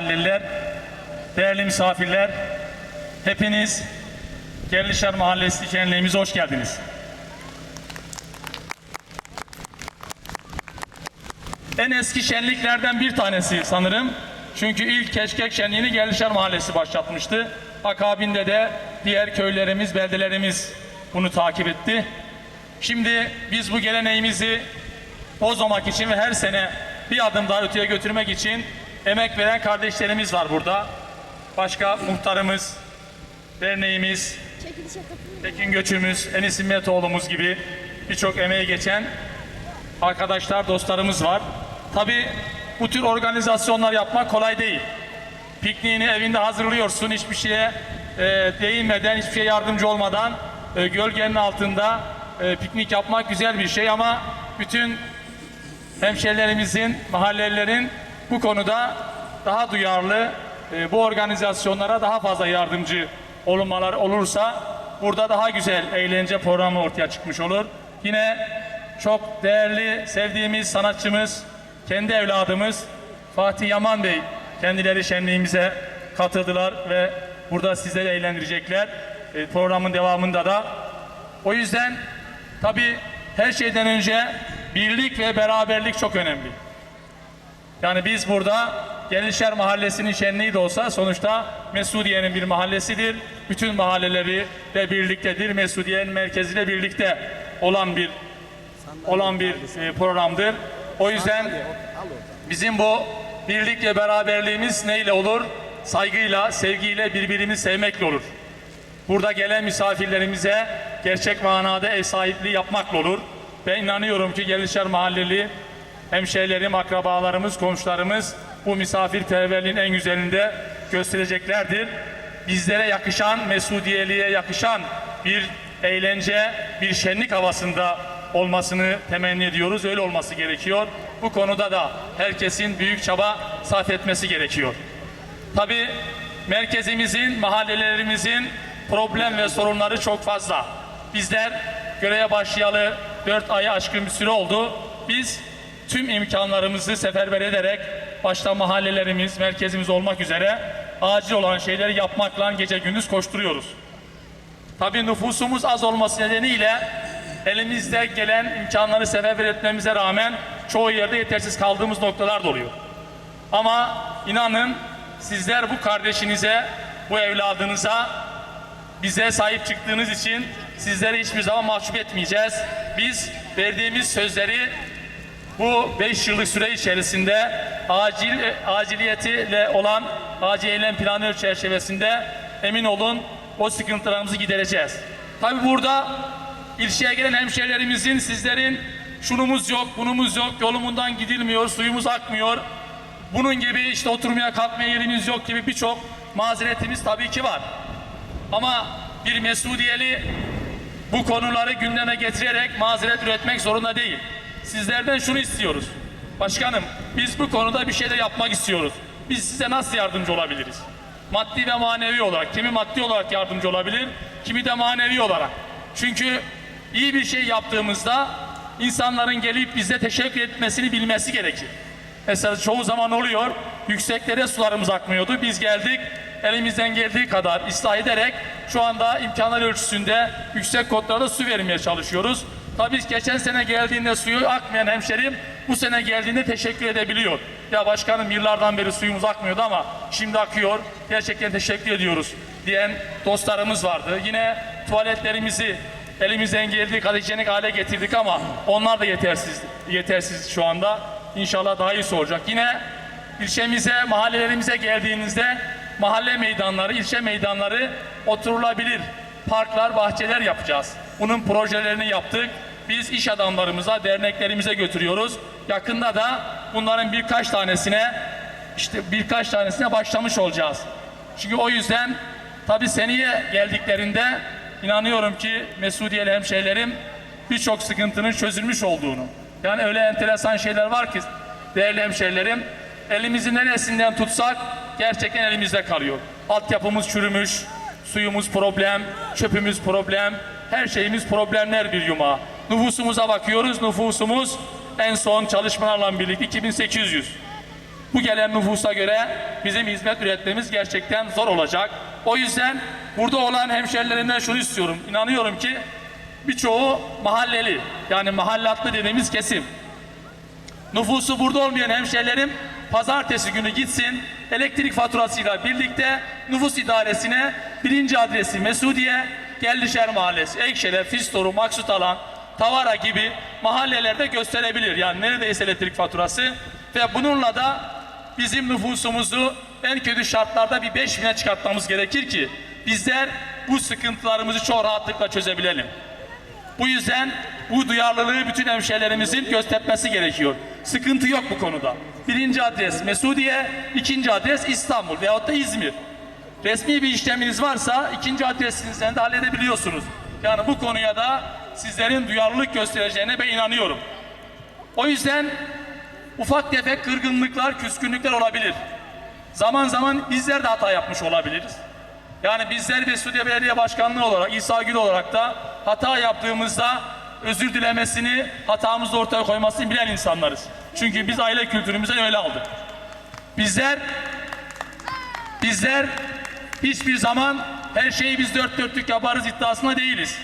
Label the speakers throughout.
Speaker 1: mahalleliler, değerli misafirler, hepiniz Gerlişer Mahallesi şenliğimize hoş geldiniz. En eski şenliklerden bir tanesi sanırım. Çünkü ilk Keşkek şenliğini Gerlişer Mahallesi başlatmıştı. Akabinde de diğer köylerimiz, beldelerimiz bunu takip etti. Şimdi biz bu geleneğimizi bozmamak için ve her sene bir adım daha öteye götürmek için emek veren kardeşlerimiz var burada. Başka muhtarımız, derneğimiz. Tekin Göçümüz, Enis İmmetoğlu'muz gibi birçok emeği geçen arkadaşlar, dostlarımız var. Tabi bu tür organizasyonlar yapmak kolay değil. Pikniğini evinde hazırlıyorsun, hiçbir şeye e, değinmeden, hiçbir şeye yardımcı olmadan e, gölgenin altında e, piknik yapmak güzel bir şey ama bütün hemşehrilerimizin, mahallelilerin bu konuda daha duyarlı, e, bu organizasyonlara daha fazla yardımcı olunmalar olursa burada daha güzel eğlence programı ortaya çıkmış olur. Yine çok değerli, sevdiğimiz sanatçımız, kendi evladımız Fatih Yaman Bey kendileri şenliğimize katıldılar ve burada sizleri eğlendirecekler. E, programın devamında da o yüzden tabii her şeyden önce birlik ve beraberlik çok önemli. Yani biz burada Genişler Mahallesi'nin şenliği de olsa sonuçta Mesudiye'nin bir mahallesidir. Bütün mahalleleri de birliktedir. Mesudiye'nin merkeziyle birlikte olan bir olan bir e, programdır. O yüzden bizim bu birlik ve beraberliğimiz neyle olur? Saygıyla, sevgiyle birbirimizi sevmekle olur. Burada gelen misafirlerimize gerçek manada ev sahipliği yapmakla olur. Ben inanıyorum ki Gelişer Mahalleli hemşehrilerim, akrabalarımız, komşularımız bu misafirperverliğin en güzelinde göstereceklerdir. Bizlere yakışan, Mesudiyeliğe yakışan bir eğlence, bir şenlik havasında olmasını temenni ediyoruz. Öyle olması gerekiyor. Bu konuda da herkesin büyük çaba sarf etmesi gerekiyor. Tabii merkezimizin, mahallelerimizin problem ve sorunları çok fazla. Bizler göreve başlayalı 4 ayı aşkın bir süre oldu. Biz tüm imkanlarımızı seferber ederek başta mahallelerimiz, merkezimiz olmak üzere acil olan şeyleri yapmakla gece gündüz koşturuyoruz. Tabii nüfusumuz az olması nedeniyle elimizde gelen imkanları seferber etmemize rağmen çoğu yerde yetersiz kaldığımız noktalar da oluyor. Ama inanın sizler bu kardeşinize, bu evladınıza bize sahip çıktığınız için sizleri hiçbir zaman mahcup etmeyeceğiz. Biz verdiğimiz sözleri bu 5 yıllık süre içerisinde acil aciliyetiyle olan acil eylem planı çerçevesinde emin olun o sıkıntılarımızı gidereceğiz. Tabi burada ilçeye gelen hemşehrilerimizin sizlerin şunumuz yok, bunumuz yok, yolumundan gidilmiyor, suyumuz akmıyor. Bunun gibi işte oturmaya kalkmaya yerimiz yok gibi birçok mazeretimiz tabii ki var. Ama bir Mesudiyeli bu konuları gündeme getirerek mazeret üretmek zorunda değil. Sizlerden şunu istiyoruz. Başkanım biz bu konuda bir şey de yapmak istiyoruz. Biz size nasıl yardımcı olabiliriz? Maddi ve manevi olarak. Kimi maddi olarak yardımcı olabilir, kimi de manevi olarak. Çünkü iyi bir şey yaptığımızda insanların gelip bize teşekkür etmesini bilmesi gerekir. Mesela çoğu zaman oluyor, yükseklere sularımız akmıyordu. Biz geldik, elimizden geldiği kadar ıslah ederek şu anda imkanlar ölçüsünde yüksek kodlarda su vermeye çalışıyoruz. Tabii geçen sene geldiğinde suyu akmayan hemşerim bu sene geldiğinde teşekkür edebiliyor. Ya başkanım yıllardan beri suyumuz akmıyordu ama şimdi akıyor. Gerçekten teşekkür ediyoruz diyen dostlarımız vardı. Yine tuvaletlerimizi elimizden geldiği kadar hijyenik hale getirdik ama onlar da yetersiz yetersiz şu anda. İnşallah daha iyisi olacak. Yine ilçemize, mahallelerimize geldiğinizde mahalle meydanları, ilçe meydanları oturulabilir parklar, bahçeler yapacağız. Bunun projelerini yaptık. Biz iş adamlarımıza, derneklerimize götürüyoruz. Yakında da bunların birkaç tanesine işte birkaç tanesine başlamış olacağız. Çünkü o yüzden tabii seneye geldiklerinde inanıyorum ki Mesudiyeli hemşehrilerim birçok sıkıntının çözülmüş olduğunu. Yani öyle enteresan şeyler var ki değerli hemşehrilerim elimizi neresinden tutsak gerçekten elimizde kalıyor. Altyapımız çürümüş, suyumuz problem, çöpümüz problem, her şeyimiz problemler bir yumağı. Nüfusumuza bakıyoruz, nüfusumuz en son çalışmalarla birlikte 2800. Bu gelen nüfusa göre bizim hizmet üretmemiz gerçekten zor olacak. O yüzden burada olan hemşerilerimden şunu istiyorum. İnanıyorum ki birçoğu mahalleli yani mahallatlı dediğimiz kesim. Nüfusu burada olmayan hemşerilerim pazartesi günü gitsin elektrik faturasıyla birlikte nüfus idaresine birinci adresi Mesudiye, Geldişer Mahallesi, Ekşehir, Fistoru, Maksut Alan, Tavara gibi mahallelerde gösterebilir. Yani neredeyse elektrik faturası ve bununla da bizim nüfusumuzu en kötü şartlarda bir 5 bine çıkartmamız gerekir ki bizler bu sıkıntılarımızı çok rahatlıkla çözebilelim. Bu yüzden bu duyarlılığı bütün hemşehrilerimizin göstermesi gerekiyor. Sıkıntı yok bu konuda. Birinci adres Mesudiye, ikinci adres İstanbul veyahut da İzmir. Resmi bir işleminiz varsa ikinci adresinizden de halledebiliyorsunuz. Yani bu konuya da sizlerin duyarlılık göstereceğine ben inanıyorum. O yüzden ufak tefek kırgınlıklar, küskünlükler olabilir. Zaman zaman bizler de hata yapmış olabiliriz. Yani bizler Mesudiye Belediye Başkanlığı olarak, İsa Gül olarak da hata yaptığımızda özür dilemesini, hatamızı ortaya koymasını bilen insanlarız. Çünkü biz aile kültürümüzden öyle aldık. Bizler bizler hiçbir zaman her şeyi biz dört dörtlük yaparız iddiasında değiliz.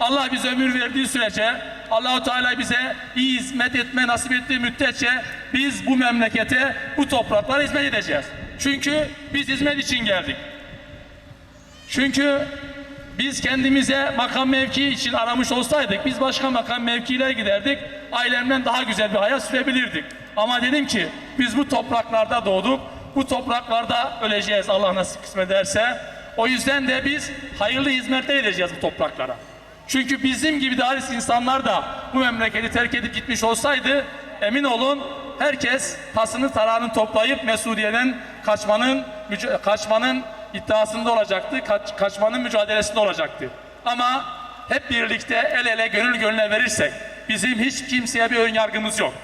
Speaker 1: Allah bize ömür verdiği sürece, Allahu Teala bize iyi hizmet etme nasip ettiği müddetçe biz bu memlekete, bu topraklara hizmet edeceğiz. Çünkü biz hizmet için geldik. Çünkü biz kendimize makam mevki için aramış olsaydık biz başka makam mevkiler giderdik. Ailemden daha güzel bir hayat sürebilirdik. Ama dedim ki biz bu topraklarda doğduk. Bu topraklarda öleceğiz Allah nasip kısmet ederse. O yüzden de biz hayırlı hizmetler edeceğiz bu topraklara. Çünkü bizim gibi daris insanlar da bu memleketi terk edip gitmiş olsaydı emin olun herkes tasını tarağını toplayıp Mesudiye'den kaçmanın kaçmanın iddiasında olacaktı. Kaç, kaçmanın mücadelesinde olacaktı. Ama hep birlikte el ele gönül gönüle verirsek bizim hiç kimseye bir ön yargımız yok.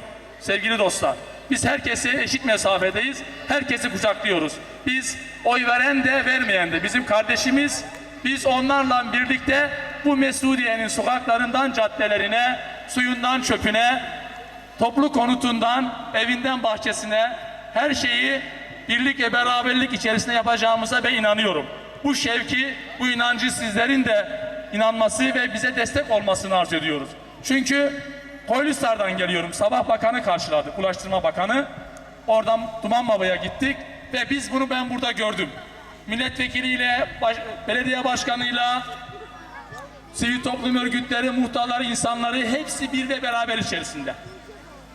Speaker 1: Sevgili dostlar biz herkesi eşit mesafedeyiz. Herkesi kucaklıyoruz. Biz oy veren de vermeyen de bizim kardeşimiz. Biz onlarla birlikte bu Mesudiye'nin sokaklarından caddelerine, suyundan çöpüne, toplu konutundan, evinden bahçesine her şeyi birlik ve beraberlik içerisinde yapacağımıza ben inanıyorum. Bu şevki, bu inancı sizlerin de inanması ve bize destek olmasını arz ediyoruz. Çünkü Koylisar'dan geliyorum. Sabah bakanı karşıladık, Ulaştırma Bakanı. Oradan Dumanbaba'ya gittik ve biz bunu ben burada gördüm. Milletvekiliyle, baş- belediye başkanıyla, sivil toplum örgütleri, muhtarları, insanları hepsi bir ve beraber içerisinde.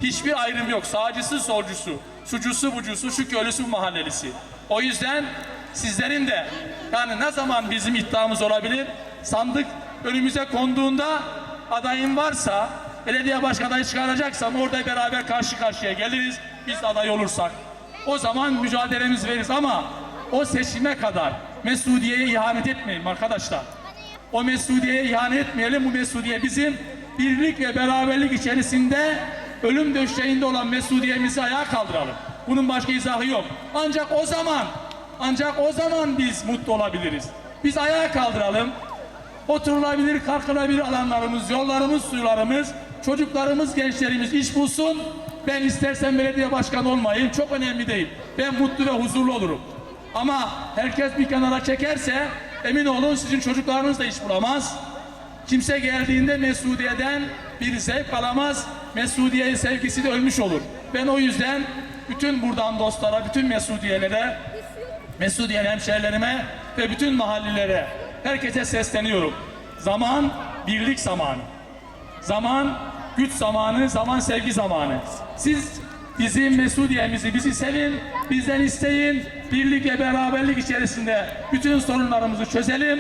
Speaker 1: Hiçbir ayrım yok. Sağcısı, solcusu, sucusu, bucusu, şu köylüsü, bu mahallelisi. O yüzden sizlerin de yani ne zaman bizim iddiamız olabilir? Sandık önümüze konduğunda adayın varsa, belediye başkan adayı çıkaracaksam orada beraber karşı karşıya geliriz. Biz aday olursak. O zaman mücadelemizi veririz ama o seçime kadar Mesudiye'ye ihanet etmeyin arkadaşlar. O Mesudiye'ye ihanet etmeyelim. Bu Mesudiye bizim birlik ve beraberlik içerisinde ölüm döşeğinde olan Mesudiye'mizi ayağa kaldıralım. Bunun başka izahı yok. Ancak o zaman, ancak o zaman biz mutlu olabiliriz. Biz ayağa kaldıralım. Oturulabilir, kalkılabilir alanlarımız, yollarımız, suylarımız, çocuklarımız, gençlerimiz iş bulsun. Ben istersen belediye başkanı olmayayım. Çok önemli değil. Ben mutlu ve huzurlu olurum. Ama herkes bir kenara çekerse emin olun sizin çocuklarınız da iş bulamaz. Kimse geldiğinde Mesudiye'den bir zevk alamaz. Mesudiye sevgisi de ölmüş olur. Ben o yüzden bütün buradan dostlara, bütün Mesudiyelere, Mesudiye hemşehrilerime ve bütün mahallelere, herkese sesleniyorum. Zaman birlik zamanı. Zaman güç zamanı, zaman sevgi zamanı. Siz bizim Mesudiye'mizi, bizi sevin, bizden isteyin. Birlik ve beraberlik içerisinde bütün sorunlarımızı çözelim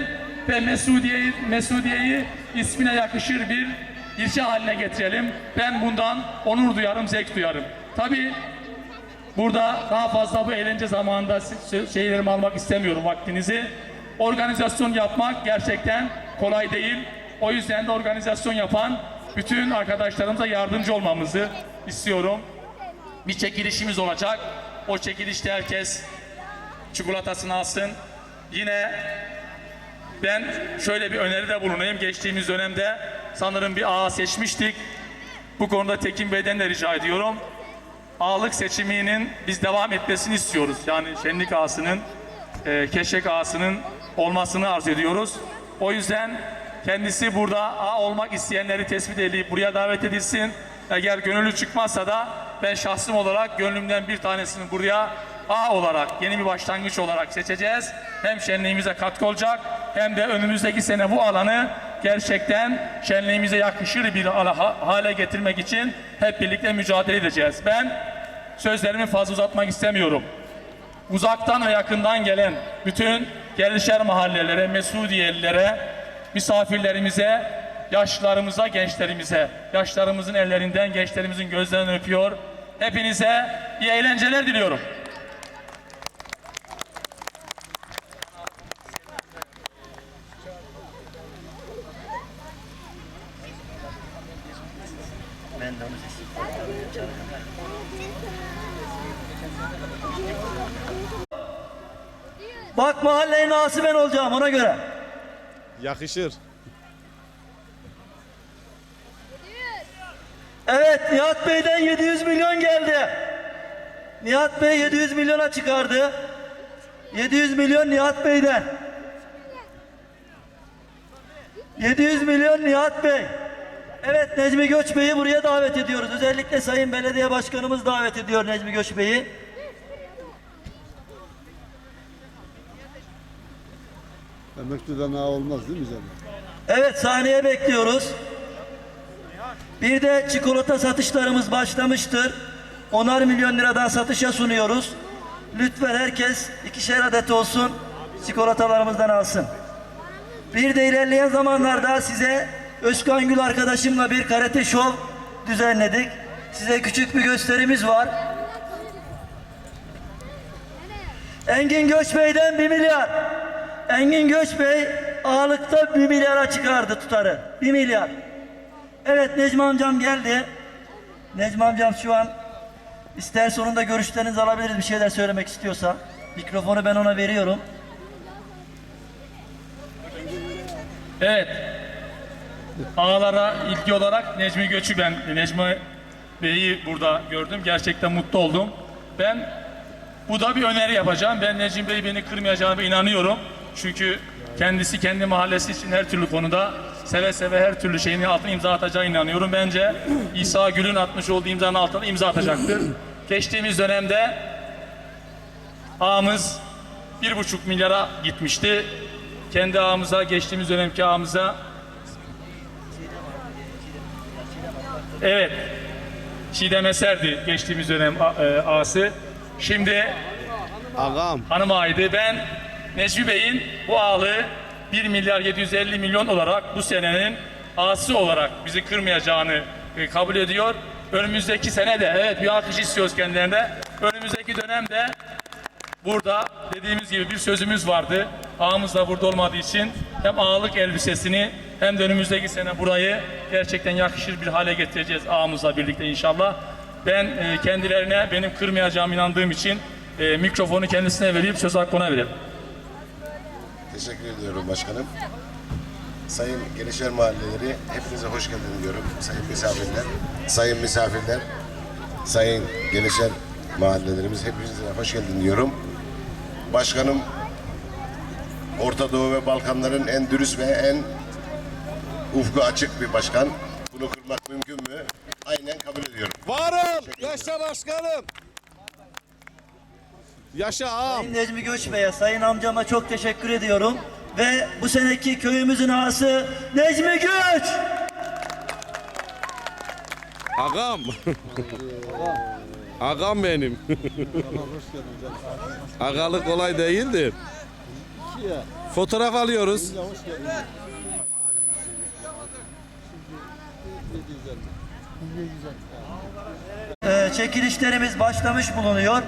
Speaker 1: ve Mesudiye'yi Mesudiye'yi ismine yakışır bir ilçe haline getirelim. Ben bundan onur duyarım, zevk duyarım. Tabii Burada daha fazla bu eğlence zamanında şeylerimi almak istemiyorum vaktinizi. Organizasyon yapmak gerçekten kolay değil. O yüzden de organizasyon yapan bütün arkadaşlarımıza yardımcı olmamızı istiyorum. Bir çekilişimiz olacak. O çekilişte herkes çikolatasını alsın. Yine ben şöyle bir öneride bulunayım. Geçtiğimiz dönemde sanırım bir ağa seçmiştik. Bu konuda Tekin Bey'den de rica ediyorum ağalık seçiminin biz devam etmesini istiyoruz. Yani şenlik ağasının, e, keşek ağasının olmasını arz ediyoruz. O yüzden kendisi burada ağ olmak isteyenleri tespit edilip buraya davet edilsin. Eğer gönüllü çıkmazsa da ben şahsım olarak gönlümden bir tanesini buraya ağ olarak, yeni bir başlangıç olarak seçeceğiz. Hem şenliğimize katkı olacak hem de önümüzdeki sene bu alanı gerçekten şenliğimize yakışır bir hale getirmek için hep birlikte mücadele edeceğiz. Ben sözlerimi fazla uzatmak istemiyorum. Uzaktan ve yakından gelen bütün gelişer mahallelere, Mesudiyelilere, misafirlerimize, yaşlılarımıza, gençlerimize, yaşlarımızın ellerinden, gençlerimizin gözlerinden öpüyor. Hepinize iyi eğlenceler diliyorum.
Speaker 2: Bak mahallenin ağası ben olacağım ona göre.
Speaker 3: Yakışır.
Speaker 2: Evet Nihat Bey'den 700 milyon geldi. Nihat Bey 700 milyona çıkardı. 700 milyon Nihat Bey'den. 700 milyon Nihat Bey. Evet Necmi Göç Bey'i buraya davet ediyoruz. Özellikle Sayın Belediye Başkanımız davet ediyor Necmi Göç Bey'i.
Speaker 3: Emekliden ağa olmaz değil mi canım?
Speaker 2: Evet sahneye bekliyoruz. Bir de çikolata satışlarımız başlamıştır. Onar milyon liradan satışa sunuyoruz. Lütfen herkes ikişer adet olsun. Çikolatalarımızdan alsın. Bir de ilerleyen zamanlarda size Özkan Gül arkadaşımla bir karate şov düzenledik. Size küçük bir gösterimiz var. Engin Göç Bey'den 1 milyar. Engin Göç Bey ağalıkta 1 milyara çıkardı tutarı. 1 milyar. Evet Necmi amcam geldi. Necmi amcam şu an ister sonunda görüşlerinizi alabiliriz bir şeyler söylemek istiyorsa. Mikrofonu ben ona veriyorum.
Speaker 1: Evet. Ağalara ilgi olarak Necmi Göç'ü ben, Necmi Bey'i burada gördüm. Gerçekten mutlu oldum. Ben bu da bir öneri yapacağım. Ben Necmi Bey beni kırmayacağına inanıyorum. Çünkü kendisi kendi mahallesi için her türlü konuda seve seve her türlü şeyini altına imza atacağına inanıyorum. Bence İsa Gül'ün atmış olduğu imzanın altına imza atacaktır. Geçtiğimiz dönemde ağamız bir buçuk milyara gitmişti. Kendi ağamıza, geçtiğimiz dönemki ağamıza Evet. Çiğdem Eser'di geçtiğimiz dönem e, ağası. Şimdi
Speaker 3: Ağam.
Speaker 1: hanım ağaydı. Ben Necmi Bey'in bu ağalığı 1 milyar 750 milyon olarak bu senenin ağası olarak bizi kırmayacağını e, kabul ediyor. Önümüzdeki sene de evet bir alkış istiyoruz kendilerine. Önümüzdeki dönemde burada dediğimiz gibi bir sözümüz vardı. Ağamız da burada olmadığı için hem ağalık elbisesini hem de önümüzdeki sene burayı gerçekten yakışır bir hale getireceğiz ağamızla birlikte inşallah. Ben e, kendilerine benim kırmayacağım inandığım için e, mikrofonu kendisine verip söz hakkı ona verelim.
Speaker 4: Teşekkür ediyorum başkanım. Sayın Gelişer Mahalleleri hepinize hoş geldin diyorum. Sayın misafirler, sayın misafirler, sayın Gelişer Mahallelerimiz hepinize hoş geldin diyorum. Başkanım Orta Doğu ve Balkanların en dürüst ve en ufku açık bir başkan. Bunu kırmak mümkün mü? Aynen kabul ediyorum.
Speaker 3: Varım. Yaşa başkanım. Yaşa ağam.
Speaker 2: Sayın Necmi Göç Bey'e, Sayın amcama çok teşekkür ediyorum. Ve bu seneki köyümüzün ağası Necmi Göç.
Speaker 5: Ağam. Ağam benim. Ağalık kolay değildir. Fotoğraf alıyoruz.
Speaker 2: Ee, çekilişlerimiz başlamış bulunuyor.